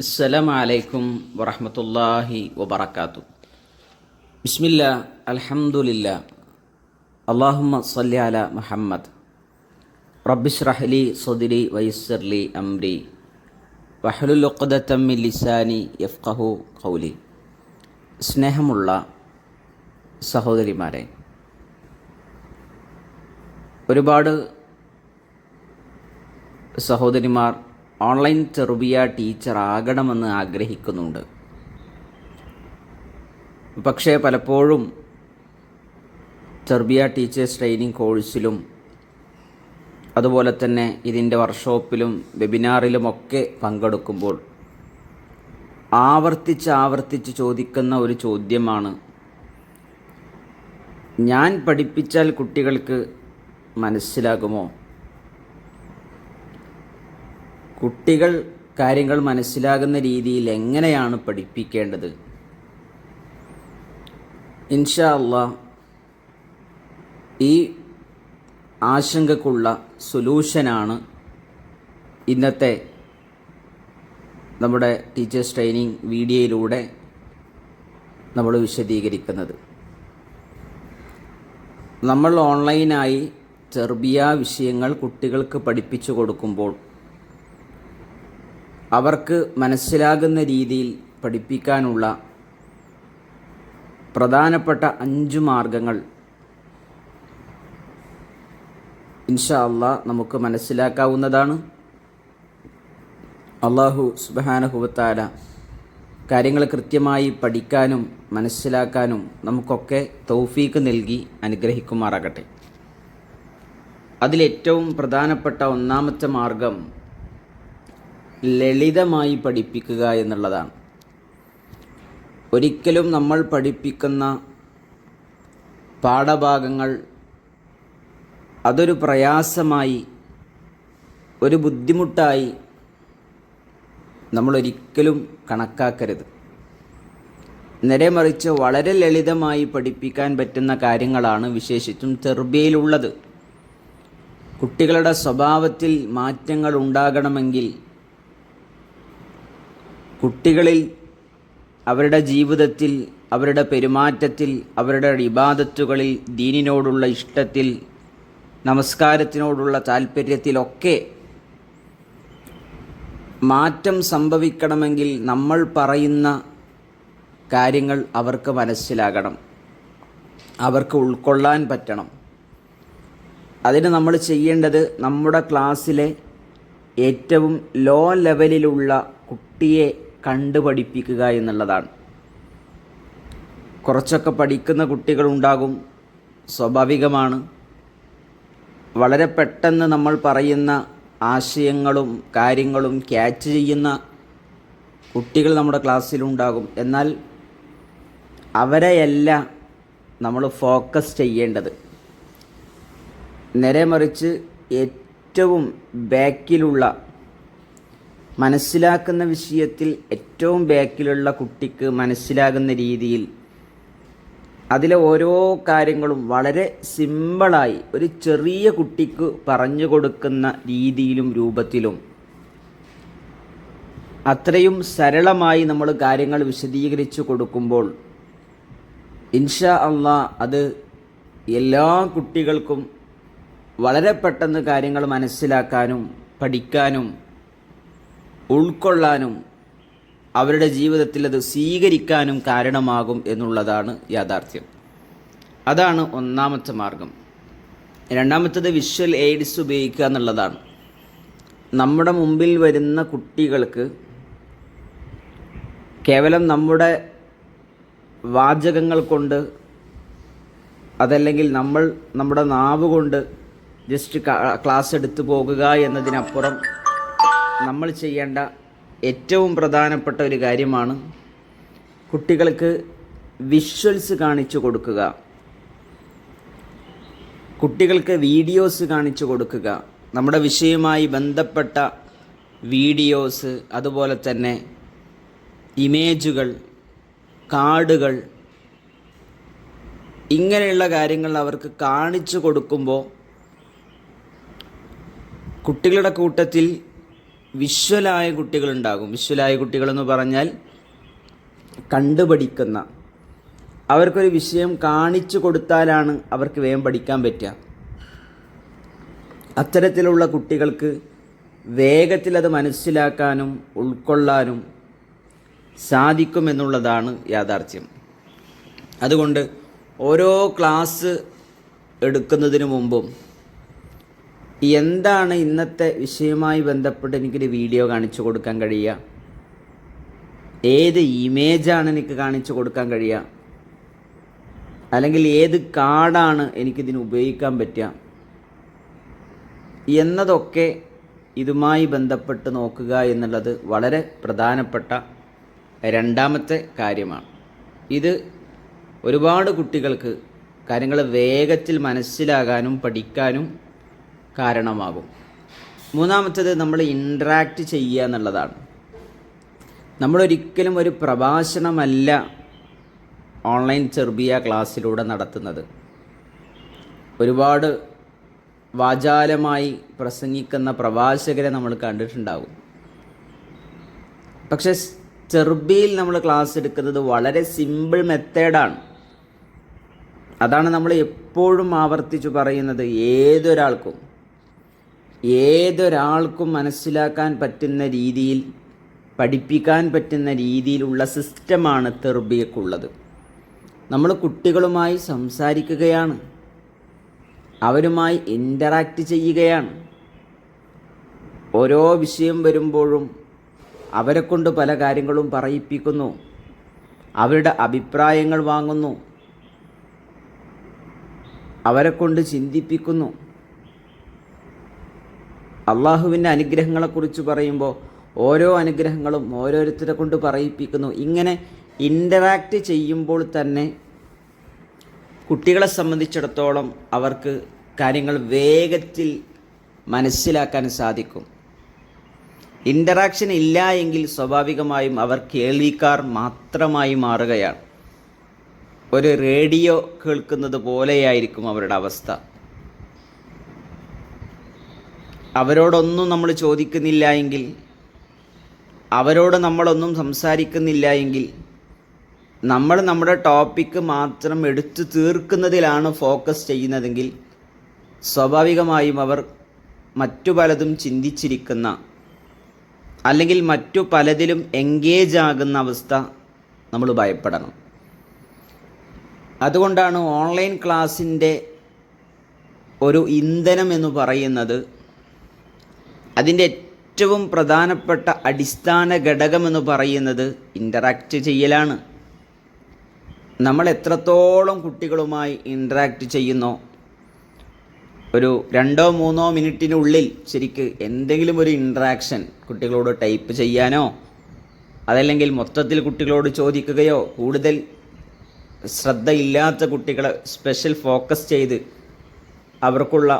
السلام عليكم ورحمة الله وبركاته بسم الله الحمد لله اللهم صل على محمد رب اشرح لي صدري ويسر لي أمري വഹലുൽ ഉഖ്ദത്തം മിൻ ലിസാനി യഫ്ഖഹു ഖൗലി സ്നേഹമുള്ള സഹോദരിമാരെ ഒരുപാട് സഹോദരിമാർ ഓൺലൈൻ ചെറുബിയ ടീച്ചർ ആകണമെന്ന് ആഗ്രഹിക്കുന്നുണ്ട്. പക്ഷേ പലപ്പോഴും ചെർബിയ ടീച്ചേഴ്സ് ട്രെയിനിങ് കോഴ്സിലും അതുപോലെ തന്നെ ഇതിന്റെ വർക്ക്ഷോപ്പിലും വെബിനാറിലുമൊക്കെ പങ്കെടുക്കുമ്പോൾ ആവർത്തിച്ച് ആവർത്തിച്ച് ചോദിക്കുന്ന ഒരു ചോദ്യമാണ് ഞാൻ പഠിപ്പിച്ചാൽ കുട്ടികൾക്ക് മനസ്സിലാകുമോ? കുട്ടികൾ കാര്യങ്ങൾ മനസ്സിലാകുന്ന രീതിയിൽ എങ്ങനെയാണ് പഠിപ്പിക്കേണ്ടത്? ഇൻഷാ അള്ളാ ഈ ആശങ്കക്കുള്ള സൊല്യൂഷനാണ് ഇന്നത്തെ നമ്മുടെ ടീച്ചേഴ്സ് ട്രെയിനിങ് വീഡിയോയിലൂടെ നമ്മൾ വിശദീകരിക്കുന്നത്. നമ്മൾ ഓൺലൈനായി ചെറുബിയ വിഷയങ്ങൾ കുട്ടികൾക്ക് പഠിപ്പിച്ചു കൊടുക്കുമ്പോൾ അവർക്ക് മനസ്സിലാകുന്ന രീതിയിൽ പഠിപ്പിക്കാനുള്ള പ്രധാനപ്പെട്ട അഞ്ച് മാർഗങ്ങൾ ഇൻഷാ നമുക്ക് മനസ്സിലാക്കാവുന്നതാണ്. അള്ളാഹു സുബാനഹുവത്താല കാര്യങ്ങൾ കൃത്യമായി പഠിക്കാനും മനസ്സിലാക്കാനും നമുക്കൊക്കെ തൗഫീക്ക് നൽകി അനുഗ്രഹിക്കുമാറാകട്ടെ. അതിലേറ്റവും പ്രധാനപ്പെട്ട ഒന്നാമത്തെ മാർഗം ലളിതമായി പഠിപ്പിക്കുക എന്നുള്ളതാണ്. ഒരിക്കലും നമ്മൾ പഠിപ്പിക്കുന്ന പാഠഭാഗങ്ങൾ അതൊരു പ്രയാസമായി ഒരു ബുദ്ധിമുട്ടായി നമ്മളൊരിക്കലും കണക്കാക്കരുത്. നേരെ മറിച്ച് വളരെ ലളിതമായി പഠിപ്പിക്കാൻ പറ്റുന്ന കാര്യങ്ങളാണ് വിശേഷിച്ചും തെർബിയയിലുള്ളത് കുട്ടികളുടെ സ്വഭാവത്തിൽ മാറ്റങ്ങൾ ഉണ്ടാകണമെങ്കിൽ കുട്ടികളിൽ അവരുടെ ജീവിതത്തിൽ അവരുടെ പെരുമാറ്റത്തിൽ അവരുടെ ഇബാദത്തുകളിൽ ദീനിനോടുള്ള ഇഷ്ടത്തിൽ നമസ്കാരത്തിനോടുള്ള താല്പര്യത്തിലൊക്കെ മാറ്റം സംഭവിക്കണമെങ്കിൽ നമ്മൾ പറയുന്ന കാര്യങ്ങൾ അവർക്ക് മനസ്സിലാകണം. അവർക്ക് ഉൾക്കൊള്ളാൻ പറ്റണം. അതിന് നമ്മൾ ചെയ്യേണ്ടത് നമ്മുടെ ക്ലാസ്സിലെ ഏറ്റവും ലോ ലെവലിലുള്ള കുട്ടിയെ കണ്ടുപഠിപ്പിക്കുക എന്നുള്ളതാണ്. കുറച്ചൊക്കെ പഠിക്കുന്ന കുട്ടികളുണ്ടാകും സ്വാഭാവികമാണ്. വളരെ പെട്ടെന്ന് നമ്മൾ പറയുന്ന ആശയങ്ങളും കാര്യങ്ങളും ക്യാച്ച് ചെയ്യുന്ന കുട്ടികൾ നമ്മുടെ ക്ലാസ്സിലുണ്ടാകും. എന്നാൽ അവരെയല്ല നമ്മൾ ഫോക്കസ് ചെയ്യേണ്ടത്. നേരെ മറിച്ച് ഏറ്റവും ബാക്കിലുള്ള മനസ്സിലാക്കുന്ന വിഷയത്തിൽ ഏറ്റവും ബാക്കിലുള്ള കുട്ടിക്ക് മനസ്സിലാകുന്ന രീതിയിൽ അതിലെ ഓരോ കാര്യങ്ങളും വളരെ സിമ്പിളായി ഒരു ചെറിയ കുട്ടിക്ക് പറഞ്ഞു കൊടുക്കുന്ന രീതിയിലും രൂപത്തിലും അത്രയും സരളമായി നമ്മൾ കാര്യങ്ങൾ വിശദീകരിച്ചു കൊടുക്കുമ്പോൾ ഇൻഷാ അള്ളാ അത് എല്ലാ കുട്ടികൾക്കും വളരെ പെട്ടെന്ന് കാര്യങ്ങൾ മനസ്സിലാക്കാനും പഠിക്കാനും ഉൾക്കൊള്ളാനും അവരുടെ ജീവിതത്തിൽ അത് സ്വീകരിക്കാനും കാരണമാകും എന്നുള്ളതാണ് യാഥാർത്ഥ്യം. അതാണ് ഒന്നാമത്തെ മാർഗം. രണ്ടാമത്തത് വിഷ്വൽ എയ്ഡ്സ് ഉപയോഗിക്കുക എന്നുള്ളതാണ്. നമ്മുടെ മുമ്പിൽ വരുന്ന കുട്ടികൾക്ക് കേവലം നമ്മുടെ വാചകങ്ങൾ കൊണ്ട് അതല്ലെങ്കിൽ നമ്മൾ നമ്മുടെ നാവ് കൊണ്ട് ജസ്റ്റ് ക്ലാസ് എടുത്തു പോകുക എന്നതിനപ്പുറം നമ്മൾ ചെയ്യേണ്ട ഏറ്റവും പ്രധാനപ്പെട്ട ഒരു കാര്യമാണ് കുട്ടികൾക്ക് വിഷ്വൽസ് കാണിച്ചു കൊടുക്കുക. കുട്ടികൾക്ക് വീഡിയോസ് കാണിച്ചു കൊടുക്കുക. നമ്മുടെ വിഷയവുമായി ബന്ധപ്പെട്ട വീഡിയോസ് അതുപോലെ തന്നെ ഇമേജുകൾ കാർഡുകൾ ഇങ്ങനെയുള്ള കാര്യങ്ങൾ അവർക്ക് കാണിച്ചു കൊടുക്കുമ്പോൾ കുട്ടികളുടെ കൂട്ടത്തിൽ വിഷ്വലായ കുട്ടികളുണ്ടാകും. വിഷ്വലായ കുട്ടികളെന്ന് പറഞ്ഞാൽ കണ്ടുപഠിക്കുന്ന. അവർക്കൊരു വിഷയം കാണിച്ചു കൊടുത്താലാണ് അവർക്ക് വേഗം പഠിക്കാൻ പറ്റുക. അത്തരത്തിലുള്ള കുട്ടികൾക്ക് വേഗത്തിൽ അത് മനസ്സിലാക്കാനും ഉൾക്കൊള്ളാനും സാധിക്കുമെന്നുള്ളതാണ് യാഥാർത്ഥ്യം. അതുകൊണ്ട് ഓരോ ക്ലാസ് എടുക്കുന്നതിന് മുമ്പും എന്താണ് ഇന്നത്തെ വിഷയവുമായി ബന്ധപ്പെട്ട് എനിക്കൊരു വീഡിയോ കാണിച്ചു കൊടുക്കാൻ കഴിയുക? ഏത് ഇമേജാണ് എനിക്ക് കാണിച്ചു കൊടുക്കാൻ കഴിയുക? അല്ലെങ്കിൽ ഏത് കാർഡാണ് എനിക്കിതിന് ഉപയോഗിക്കാൻ പറ്റുക? എന്നതൊക്കെ ഇതുമായി ബന്ധപ്പെട്ട് നോക്കുക എന്നുള്ളത് വളരെ പ്രധാനപ്പെട്ട രണ്ടാമത്തെ കാര്യമാണ്. ഇത് ഒരുപാട് കുട്ടികൾക്ക് കാര്യങ്ങൾ വേഗത്തിൽ മനസ്സിലാകാനും പഠിക്കാനും കാരണമാകും. മൂന്നാമത്തത് നമ്മൾ ഇൻട്രാക്റ്റ് ചെയ്യുക എന്നുള്ളതാണ്. നമ്മളൊരിക്കലും ഒരു പ്രഭാഷണമല്ല ഓൺലൈൻ ചെർബിയ ക്ലാസ്സിലൂടെ നടത്തുന്നത്. ഒരുപാട് വാചാലമായി പ്രസംഗിക്കുന്ന പ്രഭാഷകരെ നമ്മൾ കണ്ടിട്ടുണ്ടാകും. പക്ഷെ ചെറുബിയിൽ നമ്മൾ ക്ലാസ് എടുക്കുന്നത് വളരെ സിമ്പിൾ മെത്തേഡാണ് അതാണ് നമ്മൾ എപ്പോഴും ആവർത്തിച്ചു പറയുന്നത് ഏതൊരാൾക്കും. ഏതൊരാൾക്കും മനസ്സിലാക്കാൻ പറ്റുന്ന രീതിയിൽ പഠിപ്പിക്കാൻ പറ്റുന്ന രീതിയിലുള്ള സിസ്റ്റമാണ് തെർബിയക്കുള്ളത്. നമ്മൾ കുട്ടികളുമായി സംസാരിക്കുകയാണ്. അവരുമായി ഇന്ററാക്റ്റ് ചെയ്യുകയാണ്. ഓരോ വിഷയം വരുമ്പോഴും അവരെ കൊണ്ട് പല കാര്യങ്ങളും പറയിപ്പിക്കുന്നു. അവരുടെ അഭിപ്രായങ്ങൾ വാങ്ങുന്നു. അവരെ കൊണ്ട് ചിന്തിപ്പിക്കുന്നു. അള്ളാഹുവിന്റെ അനുഗ്രഹങ്ങളെക്കുറിച്ച് പറയുമ്പോൾ ഓരോ അനുഗ്രഹങ്ങളും ഓരോരുത്തരെ കൊണ്ട് പറയിപ്പിക്കുന്നു. ഇങ്ങനെ ഇന്ററാക്റ്റ് ചെയ്യുമ്പോൾ തന്നെ കുട്ടികളെ സംബന്ധിച്ചിടത്തോളം അവർക്ക് കാര്യങ്ങൾ വേഗത്തിൽ മനസ്സിലാക്കാൻ സാധിക്കും. ഇന്ററാക്ഷൻ ഇല്ല എങ്കിൽ സ്വാഭാവികമായും അവർ കേൾവിക്കാർ മാത്രമായി മാറുകയാണ്. ഒരു റേഡിയോ കേൾക്കുന്നത് പോലെയായിരിക്കും അവരുടെ അവസ്ഥ. അവരോടൊന്നും നമ്മൾ ചോദിക്കുന്നില്ല എങ്കിൽ അവരോട് നമ്മളൊന്നും സംസാരിക്കുന്നില്ല എങ്കിൽ നമ്മൾ നമ്മുടെ ടോപ്പിക്ക് മാത്രം എടുത്തു തീർക്കുന്നതിലാണ് ഫോക്കസ് ചെയ്യുന്നതെങ്കിൽ സ്വാഭാവികമായും അവർ മറ്റു പലതും ചിന്തിച്ചിരിക്കുന്ന അല്ലെങ്കിൽ മറ്റു പലതിലും എൻഗേജ് ആകുന്ന അവസ്ഥ നമ്മൾ ഭയപ്പെടണം. അതുകൊണ്ടാണ് ഓൺലൈൻ ക്ലാസ്സിന്റെ ഒരു ഇന്ധനം എന്ന് പറയുന്നത് അതിന്റെ ഏറ്റവും പ്രധാനപ്പെട്ട അടിസ്ഥാന ഘടകമെന്ന് പറയുന്നത് ഇന്ററാക്റ്റ് ചെയ്യലാണ്. നമ്മൾ എത്രത്തോളം കുട്ടികളുമായി ഇൻട്രാക്റ്റ് ചെയ്യുന്നോ ഒരു രണ്ടോ മൂന്നോ മിനിറ്റിനുള്ളിൽ ശരിക്ക് എന്തെങ്കിലും ഒരു ഇൻട്രാക്ഷൻ കുട്ടികളോട് ടൈപ്പ് ചെയ്യാനോ അതല്ലെങ്കിൽ മൊത്തത്തിൽ കുട്ടികളോട് ചോദിക്കുകയോ കൂടുതൽ ശ്രദ്ധയില്ലാത്ത കുട്ടികളെ സ്പെഷ്യൽ ഫോക്കസ് ചെയ്ത് അവർക്കുള്ള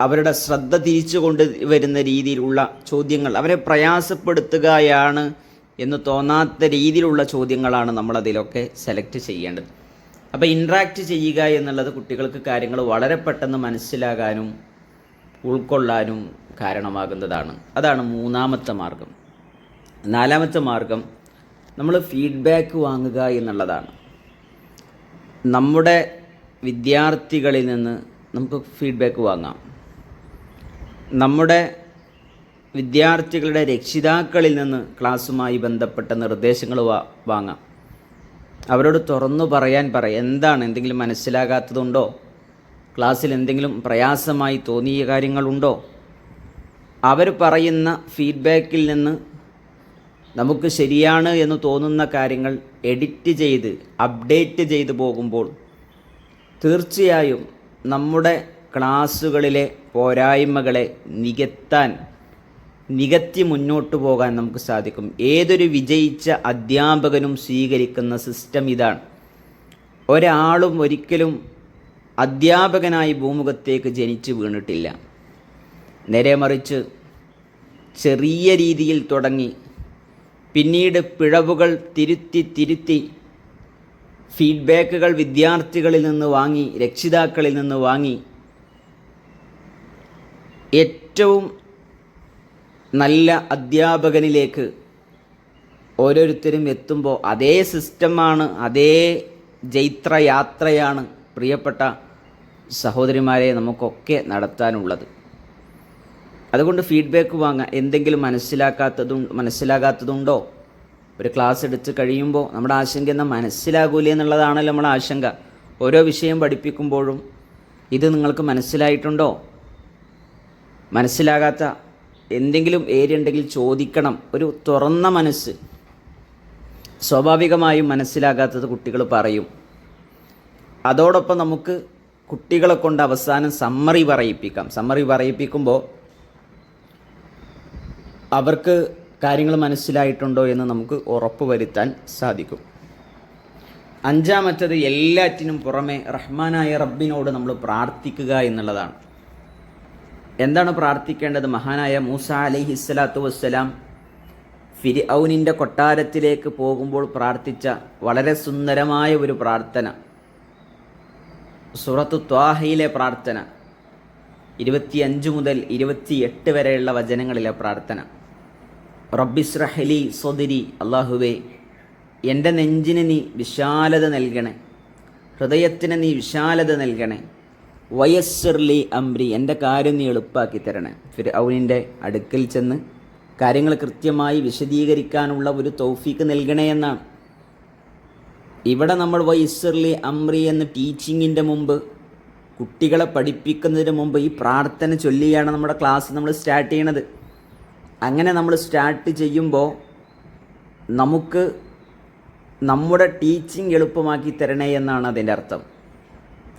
അവരുടെ ശ്രദ്ധ തിരിച്ചു കൊണ്ട് വരുന്ന രീതിയിലുള്ള ചോദ്യങ്ങൾ അവരെ പ്രയാസപ്പെടുത്തുകയാണ് എന്ന് തോന്നാത്ത രീതിയിലുള്ള ചോദ്യങ്ങളാണ് നമ്മളതിലൊക്കെ സെലക്ട് ചെയ്യേണ്ടത്. അപ്പോൾ ഇൻട്രാക്റ്റ് ചെയ്യുക എന്നുള്ളത് കുട്ടികൾക്ക് കാര്യങ്ങൾ വളരെ പെട്ടെന്ന് മനസ്സിലാകാനും ഉൾക്കൊള്ളാനും കാരണമാകുന്നതാണ്. അതാണ് മൂന്നാമത്തെ മാർഗം. നാലാമത്തെ മാർഗം നമ്മൾ ഫീഡ്ബാക്ക് വാങ്ങുക എന്നുള്ളതാണ്. നമ്മുടെ വിദ്യാർത്ഥികളിൽ നിന്ന് നമുക്ക് ഫീഡ്ബാക്ക് വാങ്ങാം. നമ്മുടെ വിദ്യാർത്ഥികളുടെ രക്ഷിതാക്കളിൽ നിന്ന് ക്ലാസ്സുമായി ബന്ധപ്പെട്ട നിർദ്ദേശങ്ങൾ വാങ്ങാം. അവരോട് തുറന്നു പറയാൻ പറയാം എന്താണ് എന്തെങ്കിലും മനസ്സിലാകാത്തതുണ്ടോ? ക്ലാസ്സിൽ എന്തെങ്കിലും പ്രയാസമായി തോന്നിയ കാര്യങ്ങളുണ്ടോ? അവർ പറയുന്ന ഫീഡ്ബാക്കിൽ നിന്ന് നമുക്ക് ശരിയാണ് എന്ന് തോന്നുന്ന കാര്യങ്ങൾ എഡിറ്റ് ചെയ്ത് അപ്ഡേറ്റ് ചെയ്തു പോകുമ്പോൾ തീർച്ചയായും നമ്മുടെ ക്ലാസ്സുകളിലെ പോരായ്മകളെ നികത്താൻ നികത്തി മുന്നോട്ട് പോകാൻ നമുക്ക് സാധിക്കും. ഏതൊരു വിജയിച്ച അധ്യാപകനും സ്വീകരിക്കുന്ന സിസ്റ്റം ഇതാണ്. ഒരാളും ഒരിക്കലും അധ്യാപകനായി ഭൂമുഖത്തേക്ക് ജനിച്ചു വീണിട്ടില്ല. നേരെ മറിച്ച് ചെറിയ രീതിയിൽ തുടങ്ങി. പിന്നീട് പിഴവുകൾ തിരുത്തി തിരുത്തി ഫീഡ്ബാക്കുകൾ വിദ്യാർത്ഥികളിൽ നിന്ന് വാങ്ങി രക്ഷിതാക്കളിൽ നിന്ന് വാങ്ങി. ഏറ്റവും നല്ല അധ്യാപകനിലേക്ക് ഓരോരുത്തരും എത്തുമ്പോൾ അതേ സിസ്റ്റമാണ് അതേ ജൈത്രയാത്രയാണ് പ്രിയപ്പെട്ട സഹോദരിമാരെ നമുക്കൊക്കെ നടത്താനുള്ളത്. അതുകൊണ്ട് ഫീഡ്ബാക്ക് വാങ്ങാൻ എന്തെങ്കിലും മനസ്സിലാക്കാത്തതും മനസ്സിലാകാത്തതുണ്ടോ? ഒരു ക്ലാസ് എടുത്ത് കഴിയുമ്പോൾ നമ്മുടെ ആശങ്ക എന്നാൽ മനസ്സിലാകൂലേ എന്നുള്ളതാണല്ലോ നമ്മുടെ ആശങ്ക. ഓരോ വിഷയം പഠിപ്പിക്കുമ്പോഴും ഇത് നിങ്ങൾക്ക് മനസ്സിലായിട്ടുണ്ടോ? മനസ്സിലാകാത്ത എന്തെങ്കിലും ഏരിയ ഉണ്ടെങ്കിൽ ചോദിക്കണം. ഒരു തുറന്ന മനസ്സ്. സ്വാഭാവികമായും മനസ്സിലാകാത്തത് കുട്ടികൾ പറയും. അതോടൊപ്പം നമുക്ക് കുട്ടികളെ കൊണ്ട് അവസാനം സമ്മറി പറയിപ്പിക്കാം. സമ്മറി പറയിപ്പിക്കുമ്പോൾ അവർക്ക് കാര്യങ്ങൾ മനസ്സിലായിട്ടുണ്ടോ എന്ന് നമുക്ക് ഉറപ്പ് വരുത്താൻ സാധിക്കും. അഞ്ചാമത്തത് എല്ലാറ്റിനും പുറമെ റഹ്മാനായ റബ്ബിനോട് നമ്മൾ പ്രാർത്ഥിക്കുക എന്നുള്ളതാണ്. എന്താണ് പ്രാർത്ഥിക്കേണ്ടത്? മഹാനായ മൂസ അലൈഹി സ്വലാത്തു വസ്സലാം ഫിരി ഔനിന്റെ കൊട്ടാരത്തിലേക്ക് പോകുമ്പോൾ പ്രാർത്ഥിച്ച വളരെ സുന്ദരമായ ഒരു പ്രാർത്ഥന. സുറത്തു ത്വാഹയിലെ പ്രാർത്ഥന. ഇരുപത്തിയഞ്ച് മുതൽ ഇരുപത്തിയെട്ട് വരെയുള്ള വചനങ്ങളിലെ പ്രാർത്ഥന. റബ്ബിസ്രഹലി സൊദിരി അള്ളാഹുവേ എന്റെ നെഞ്ചിന് നീ വിശാലത നൽകണേ. ഹൃദയത്തിന് നീ വിശാലത നൽകണേ. വയസ്സർലി അംരി എന്റെ കാര്യം നീ എളുപ്പാക്കി തരണേ. ഫിർ ഔനിന്റെ അടുക്കൽ ചെന്ന് കാര്യങ്ങൾ കൃത്യമായി വിശദീകരിക്കാനുള്ള ഒരു തൗഫീക്ക് നൽകണേ എന്നാണ്. ഇവിടെ നമ്മൾ വൈസർലി അമ്രി എന്ന ടീച്ചിങ്ങിന്റെ മുമ്പ് കുട്ടികളെ പഠിപ്പിക്കുന്നതിന് മുമ്പ് ഈ പ്രാർത്ഥന ചൊല്ലിയാണ് നമ്മുടെ ക്ലാസ് നമ്മൾ സ്റ്റാർട്ട് ചെയ്യണത്. അങ്ങനെ നമ്മൾ സ്റ്റാർട്ട് ചെയ്യുമ്പോൾ നമുക്ക് നമ്മുടെ ടീച്ചിങ് എളുപ്പമാക്കി തരണേ എന്നാണ് അതിന്റെ അർത്ഥം.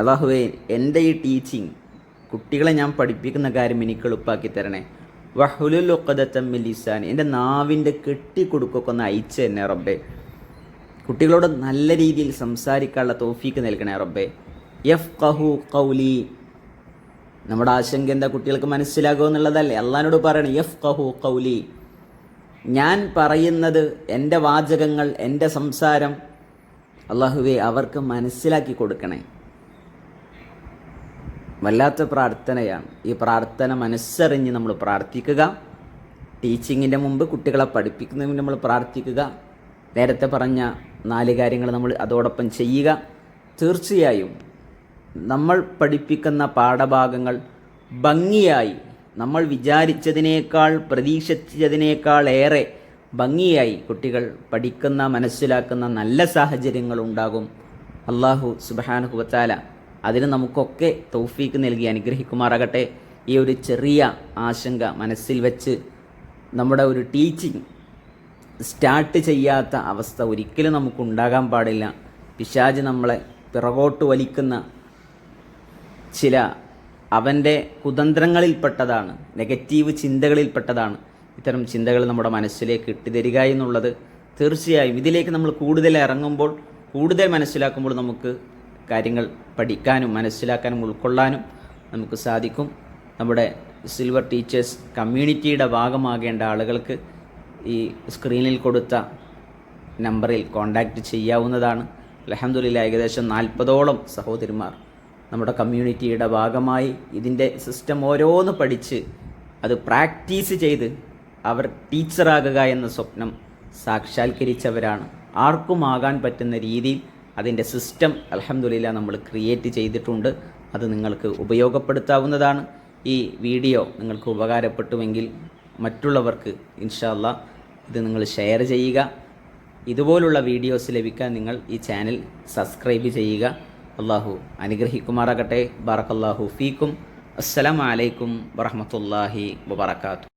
അള്ളാഹുവേ എന്റെ ഈ ടീച്ചിങ് കുട്ടികളെ ഞാൻ പഠിപ്പിക്കുന്ന കാര്യം എനിക്ക് എളുപ്പാക്കി തരണേ. വഹുലുലൊക്കതത്തമ്മിൽ ലിസാൻ എന്റെ നാവിന്റെ കെട്ടിക്കൊടുക്കൊക്കെ ഒന്ന് അയച്ച് തന്നെ റബ്ബെ. കുട്ടികളോട് നല്ല രീതിയിൽ സംസാരിക്കാനുള്ള തോഫീക്ക് നൽകണേ റബ്ബെ. എഫ് കഹു കൗലി നമ്മുടെ ആശങ്ക എന്താ കുട്ടികൾക്ക് മനസ്സിലാകുക എന്നുള്ളതല്ലേ? അള്ളഹാനോട് പറയണം എഫ് കഹു കൗലി ഞാൻ പറയുന്നത് എന്റെ വാചകങ്ങൾ എന്റെ സംസാരം അള്ളാഹുവെ അവർക്ക് മനസ്സിലാക്കി കൊടുക്കണേ. വല്ലാത്ത പ്രാർത്ഥനയാണ്. ഈ പ്രാർത്ഥന മനസ്സറിഞ്ഞ് നമ്മൾ പ്രാർത്ഥിക്കുക. ടീച്ചിങ്ങിന്റെ മുമ്പ് കുട്ടികളെ പഠിപ്പിക്കുന്നതിന് നമ്മൾ പ്രാർത്ഥിക്കുക. നേരത്തെ പറഞ്ഞ നാല് കാര്യങ്ങൾ നമ്മൾ അതോടൊപ്പം ചെയ്യുക. തീർച്ചയായും നമ്മൾ പഠിപ്പിക്കുന്ന പാഠഭാഗങ്ങൾ ഭംഗിയായി നമ്മൾ വിചാരിച്ചതിനേക്കാൾ പ്രതീക്ഷിച്ചതിനേക്കാൾ ഏറെ ഭംഗിയായി കുട്ടികൾ പഠിക്കുന്ന മനസ്സിലാക്കുന്ന നല്ല സാഹചര്യങ്ങൾ ഉണ്ടാകും. അള്ളാഹു സുബാനുഹുവത്താല അതിന് നമുക്കൊക്കെ തൗഫീക്ക് നൽകി അനുഗ്രഹിക്കുമാറാകട്ടെ. ഈ ഒരു ചെറിയ ആശങ്ക മനസ്സിൽ വെച്ച് നമ്മുടെ ഒരു ടീച്ചിങ് സ്റ്റാർട്ട് ചെയ്യാത്ത അവസ്ഥ ഒരിക്കലും നമുക്കുണ്ടാകാൻ പാടില്ല. പിശാജ് നമ്മളെ പിറകോട്ട് വലിക്കുന്ന ചില അവന്റെ കുതന്ത്രങ്ങളിൽപ്പെട്ടതാണ് നെഗറ്റീവ് ചിന്തകളിൽപ്പെട്ടതാണ്. ഇത്തരം ചിന്തകൾ നമ്മുടെ മനസ്സിലേക്ക് ഇട്ടുതരിക എന്നുള്ളത് തീർച്ചയായും ഇതിലേക്ക് നമ്മൾ കൂടുതൽ ഇറങ്ങുമ്പോൾ കൂടുതൽ മനസ്സിലാക്കുമ്പോൾ നമുക്ക് കാര്യങ്ങൾ പഠിക്കാനും മനസ്സിലാക്കാനും ഉൾക്കൊള്ളാനും നമുക്ക് സാധിക്കും. നമ്മുടെ സിൽവർ ടീച്ചേഴ്സ് കമ്മ്യൂണിറ്റിയുടെ ഭാഗമാകേണ്ട ആളുകൾക്ക് ഈ സ്ക്രീനിൽ കൊടുത്ത നമ്പറിൽ കോൺടാക്റ്റ് ചെയ്യാവുന്നതാണ്. അലഹമുല്ല ഏകദേശം നാൽപ്പതോളം സഹോദരിമാർ നമ്മുടെ കമ്മ്യൂണിറ്റിയുടെ ഭാഗമായി ഇതിന്റെ സിസ്റ്റം ഓരോന്ന് പഠിച്ച് അത് പ്രാക്ടീസ് ചെയ്ത് അവർ ടീച്ചറാകുക എന്ന സ്വപ്നം സാക്ഷാത്കരിച്ചവരാണ്. ആർക്കും ആകാൻ പറ്റുന്ന രീതിയിൽ അതിന്റെ സിസ്റ്റം അലഹമുല്ല നമ്മൾ ക്രിയേറ്റ് ചെയ്തിട്ടുണ്ട്. അത് നിങ്ങൾക്ക് ഉപയോഗപ്പെടുത്താവുന്നതാണ്. ഈ വീഡിയോ നിങ്ങൾക്ക് ഉപകാരപ്പെട്ടുവെങ്കിൽ മറ്റുള്ളവർക്ക് ഇൻഷാല്ല ഇത് നിങ്ങൾ ഷെയർ ചെയ്യുക. ഇതുപോലുള്ള വീഡിയോസ് ലഭിക്കാൻ നിങ്ങൾ ഈ ചാനൽ സബ്സ്ക്രൈബ് ചെയ്യുക. അള്ളാഹു അനുഗ്രഹിക്കുമാറാകട്ടെ. ബാറക്കല്ലാഹു ഫീക്കും. അസ്സലാമലൈക്കും വറഹമത്തല്ലാഹി വബർക്കാത്തു